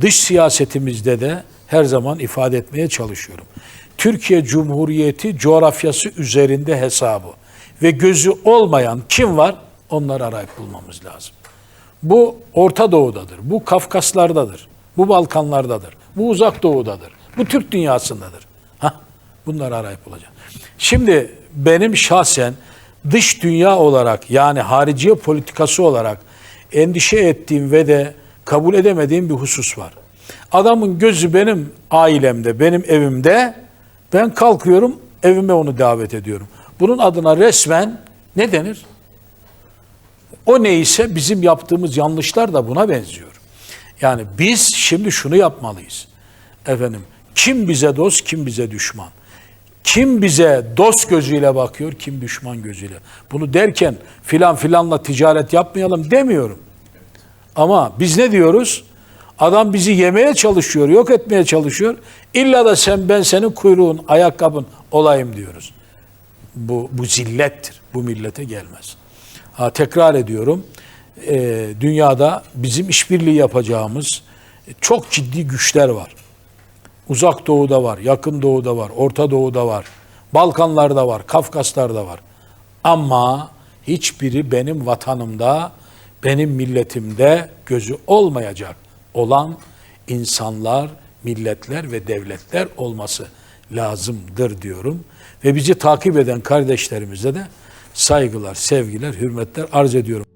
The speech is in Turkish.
dış siyasetimizde de her zaman ifade etmeye çalışıyorum. Türkiye Cumhuriyeti coğrafyası üzerinde hesabı ve gözü olmayan kim var? Onları arayıp bulmamız lazım. Bu Orta Doğu'dadır, bu Kafkaslardadır, bu Balkanlardadır, bu Uzak Doğu'dadır, bu Türk dünyasındadır. Hah, bunları arayıp bulacağız. Şimdi benim şahsen dış dünya olarak yani hariciye politikası olarak endişe ettiğim ve de kabul edemediğim bir husus var. Adamın gözü benim ailemde, benim evimde. Ben kalkıyorum, evime onu davet ediyorum. Bunun adına resmen ne denir? O neyse bizim yaptığımız yanlışlar da buna benziyor. Yani biz şimdi şunu yapmalıyız. Efendim, kim bize dost, kim bize düşman? Kim bize dost gözüyle bakıyor, kim düşman gözüyle? Bunu derken filan filanla ticaret yapmayalım demiyorum. Ama biz ne diyoruz? Adam bizi yemeye çalışıyor, yok etmeye çalışıyor. İlla da sen ben senin kuyruğun, ayakkabın olayım diyoruz. Bu, bu zillettir. Bu millete gelmez. Ha, tekrar ediyorum. e, dünyada bizim işbirliği yapacağımız çok ciddi güçler var. Uzak Doğu'da var, Yakın Doğu'da var, Orta Doğu'da var, Balkanlar'da var, Kafkaslar'da var. Ama hiçbiri benim vatanımda, benim milletimde gözü olmayacak olan insanlar, milletler ve devletler olması lazımdır diyorum. Ve bizi takip eden kardeşlerimize de saygılar, sevgiler, hürmetler arz ediyorum.